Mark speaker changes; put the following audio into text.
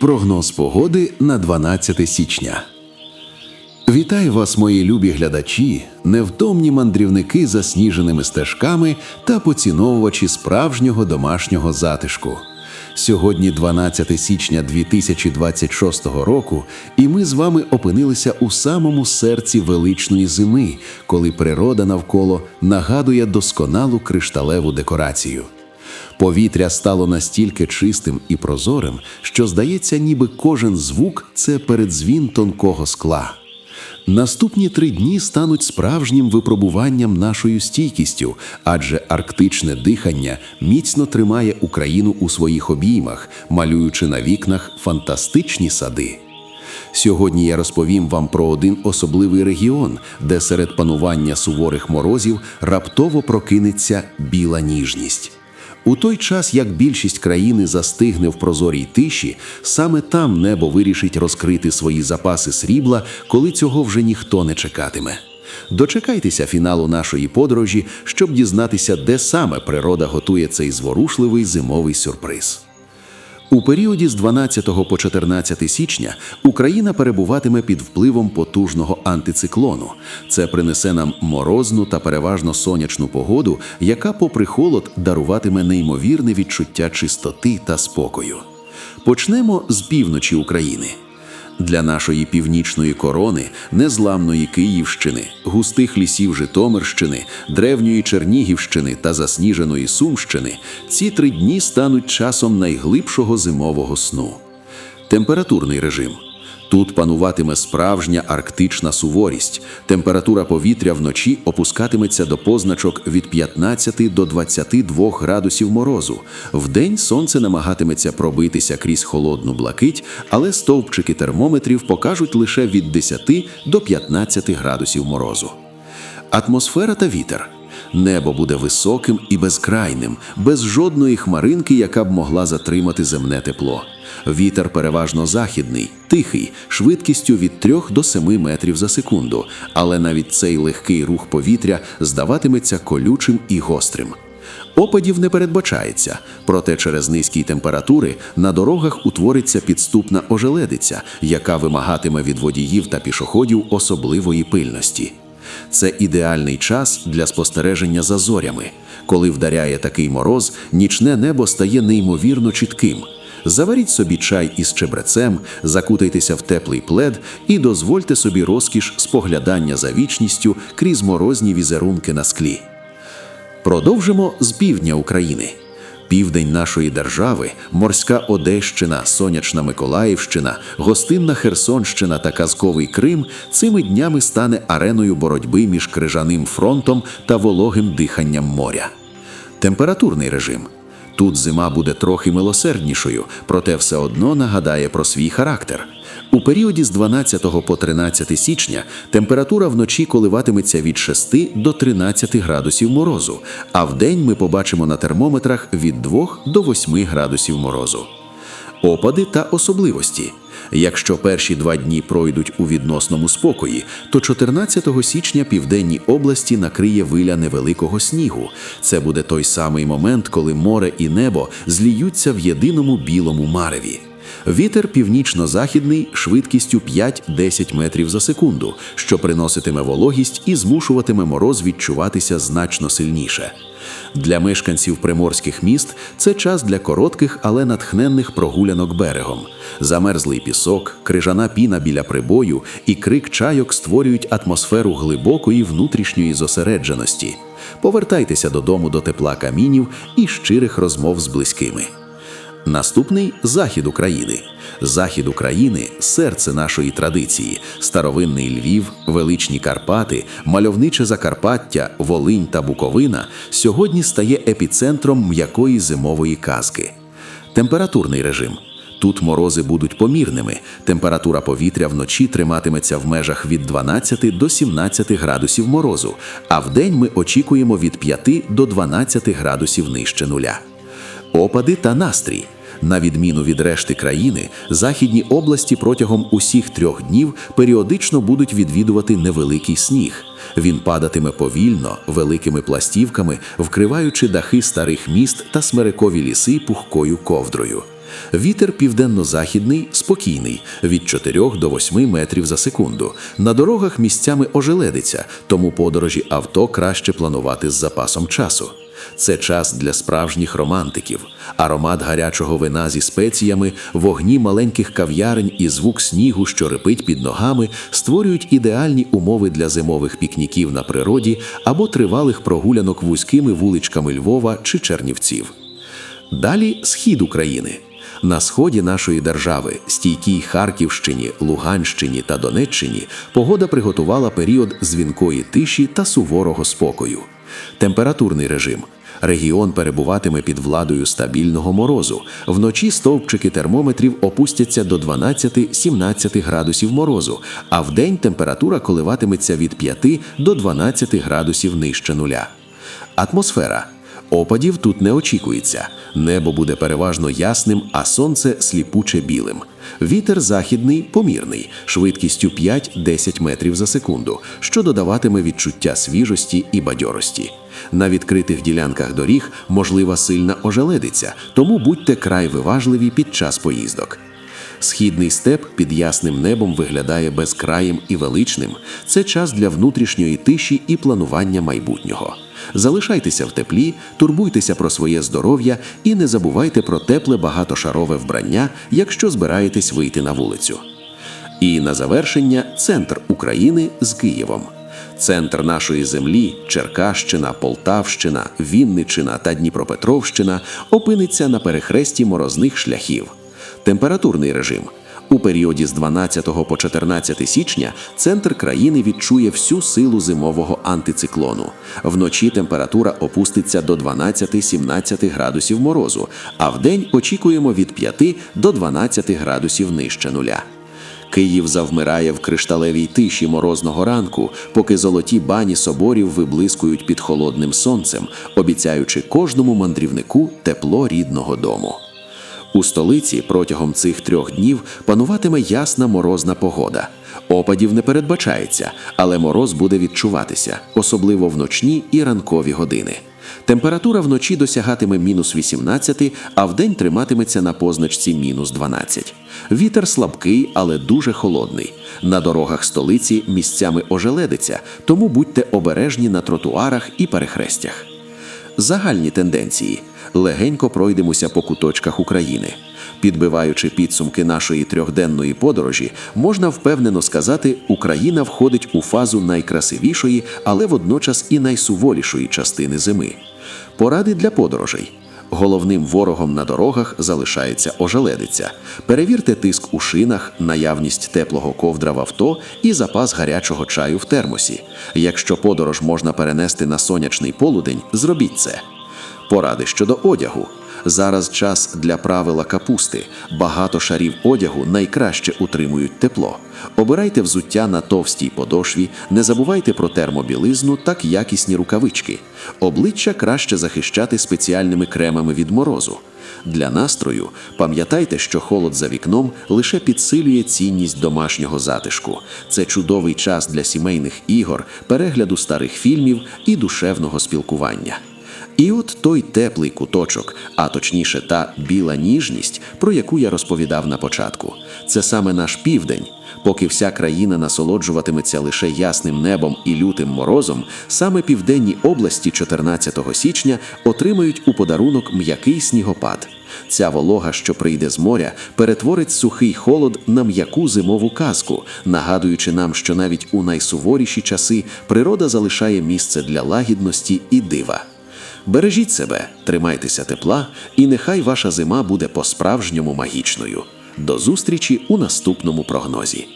Speaker 1: Прогноз погоди на 12 січня. Вітаю вас, мої любі глядачі, невтомні мандрівники засніженими стежками та поціновувачі справжнього домашнього затишку. Сьогодні 12 січня 2026 року, і ми з вами опинилися у самому серці величної зими, коли природа навколо нагадує досконалу кришталеву декорацію. Повітря стало настільки чистим і прозорим, що здається, ніби кожен звук це передзвін тонкого скла. Наступні три дні стануть справжнім випробуванням нашою стійкістю, адже арктичне дихання міцно тримає Україну у своїх обіймах, малюючи на вікнах фантастичні сади. Сьогодні я розповім вам про один особливий регіон, де серед панування суворих морозів раптово прокинеться біла ніжність. У той час, як більшість країни застигне в прозорій тиші, саме там небо вирішить розкрити свої запаси срібла, коли цього вже ніхто не чекатиме. Дочекайтеся фіналу нашої подорожі, щоб дізнатися, де саме природа готує цей зворушливий зимовий сюрприз. У періоді з 12 по 14 січня Україна перебуватиме під впливом потужного антициклону. Це принесе нам морозну та переважно сонячну погоду, яка, попри холод, даруватиме неймовірне відчуття чистоти та спокою. Почнемо з півночі України. Для нашої північної корони, незламної Київщини, густих лісів Житомирщини, древньої Чернігівщини та засніженої Сумщини ці три дні стануть часом найглибшого зимового сну. Температурний режим. Тут пануватиме справжня арктична суворість. Температура повітря вночі опускатиметься до позначок від 15 до 22 градусів морозу. Вдень сонце намагатиметься пробитися крізь холодну блакить, але стовпчики термометрів покажуть лише від 10 до 15 градусів морозу. Атмосфера та вітер. Небо буде високим і безкрайним, без жодної хмаринки, яка б могла затримати земне тепло. Вітер переважно західний, тихий, швидкістю від 3 до 7 метрів за секунду, але навіть цей легкий рух повітря здаватиметься колючим і гострим. Опадів не передбачається, проте через низькі температури на дорогах утвориться підступна ожеледиця, яка вимагатиме від водіїв та пішоходів особливої пильності. Це ідеальний час для спостереження за зорями. Коли вдаряє такий мороз, нічне небо стає неймовірно чітким. Заваріть собі чай із чебрецем, закутайтеся в теплий плед і дозвольте собі розкіш споглядання за вічністю крізь морозні візерунки на склі. Продовжимо з півдня України. Південь нашої держави, морська Одещина, сонячна Миколаївщина, гостинна Херсонщина та казковий Крим цими днями стане ареною боротьби між крижаним фронтом та вологим диханням моря. Температурний режим. Тут зима буде трохи милосерднішою, проте все одно нагадає про свій характер. У періоді з 12 по 13 січня температура вночі коливатиметься від 6 до 13 градусів морозу, а вдень ми побачимо на термометрах від 2 до 8 градусів морозу. Опади та особливості. Якщо перші два дні пройдуть у відносному спокої, то 14 січня південні області накриє виля невеликого снігу. Це буде той самий момент, коли море і небо зліються в єдиному білому мареві. Вітер північно-західний швидкістю 5-10 метрів за секунду, що приноситиме вологість і змушуватиме мороз відчуватися значно сильніше. Для мешканців приморських міст це час для коротких, але натхненних прогулянок берегом. Замерзлий пісок, крижана піна біля прибою і крик чайок створюють атмосферу глибокої внутрішньої зосередженості. Повертайтеся додому до тепла камінів і щирих розмов з близькими. Наступний захід України. Захід України серце нашої традиції, старовинний Львів, величні Карпати, мальовниче Закарпаття, Волинь та Буковина сьогодні стає епіцентром м'якої зимової казки. Температурний режим. Тут морози будуть помірними. Температура повітря вночі триматиметься в межах від 12 до 17 градусів морозу, а вдень ми очікуємо від 5 до 12 градусів нижче нуля. Опади та настрій. На відміну від решти країни, західні області протягом усіх трьох днів періодично будуть відвідувати невеликий сніг. Він падатиме повільно, великими пластівками, вкриваючи дахи старих міст та смерекові ліси пухкою ковдрою. Вітер південно-західний спокійний від 4 до 8 метрів за секунду. На дорогах місцями ожеледиться, тому подорожі авто краще планувати з запасом часу. Це час для справжніх романтиків. Аромат гарячого вина зі спеціями, вогні маленьких кав'ярень і звук снігу, що рипить під ногами, створюють ідеальні умови для зимових пікніків на природі або тривалих прогулянок вузькими вуличками Львова чи Чернівців. Далі схід України. На сході нашої держави, стійкій Харківщині, Луганщині та Донеччині, погода приготувала період дзвінкої тиші та суворого спокою. Температурний режим. Регіон перебуватиме під владою стабільного морозу. Вночі стовпчики термометрів опустяться до 12-17 градусів морозу, а вдень температура коливатиметься від 5 до 12 градусів нижче нуля. Атмосфера. Опадів тут не очікується. Небо буде переважно ясним, а сонце сліпуче білим. Вітер західний помірний, швидкістю 5-10 метрів за секунду, що додаватиме відчуття свіжості і бадьорості. На відкритих ділянках доріг можлива сильна ожеледиця, тому будьте край виважливі під час поїздок. Східний степ під ясним небом виглядає безкраїм і величним. Це час для внутрішньої тиші і планування майбутнього. Залишайтеся в теплі, турбуйтеся про своє здоров'я і не забувайте про тепле багатошарове вбрання, якщо збираєтесь вийти на вулицю. І на завершення центр України з Києвом. Центр нашої землі, Черкащина, Полтавщина, Вінниччина та Дніпропетровщина опиниться на перехресті морозних шляхів. Температурний режим. У періоді з 12 по 14 січня центр країни відчує всю силу зимового антициклону. Вночі температура опуститься до 12-17 градусів морозу, а вдень очікуємо від 5 до 12 градусів нижче нуля. Київ завмирає в кришталевій тиші морозного ранку, поки золоті бані соборів виблискують під холодним сонцем, обіцяючи кожному мандрівнику тепло рідного дому. У столиці протягом цих трьох днів пануватиме ясна морозна погода. Опадів не передбачається, але мороз буде відчуватися, особливо в ночні і ранкові години. Температура вночі досягатиме мінус 18, а вдень триматиметься на позначці мінус 12. Вітер слабкий, але дуже холодний. На дорогах столиці місцями ожеледиться, тому будьте обережні на тротуарах і перехрестях. Загальні тенденції. Легенько пройдемося по куточках України. Підбиваючи підсумки нашої трьохденної подорожі, можна впевнено сказати, Україна входить у фазу найкрасивішої, але водночас і найсуворішої частини зими. Поради для подорожей. Головним ворогом на дорогах залишається ожеледиця. Перевірте тиск у шинах, наявність теплого ковдра в авто і запас гарячого чаю в термосі. Якщо подорож можна перенести на сонячний полудень, зробіть це. Поради щодо одягу. Зараз час для правила капусти. Багато шарів одягу найкраще утримують тепло. Обирайте взуття на товстій подошві, не забувайте про термобілизну та якісні рукавички. Обличчя краще захищати спеціальними кремами від морозу. Для настрою пам'ятайте, що холод за вікном лише підсилює цінність домашнього затишку. Це чудовий час для сімейних ігор, перегляду старих фільмів і душевного спілкування. І от той теплий куточок, а точніше, та біла ніжність, про яку я розповідав на початку. Це саме наш південь. Поки вся країна насолоджуватиметься лише ясним небом і лютим морозом, саме південні області 14 січня отримають у подарунок м'який снігопад. Ця волога, що прийде з моря, перетворить сухий холод на м'яку зимову казку, нагадуючи нам, що навіть у найсуворіші часи природа залишає місце для лагідності і дива. Бережіть себе, тримайтеся тепла, і нехай ваша зима буде по-справжньому магічною. До зустрічі у наступному прогнозі.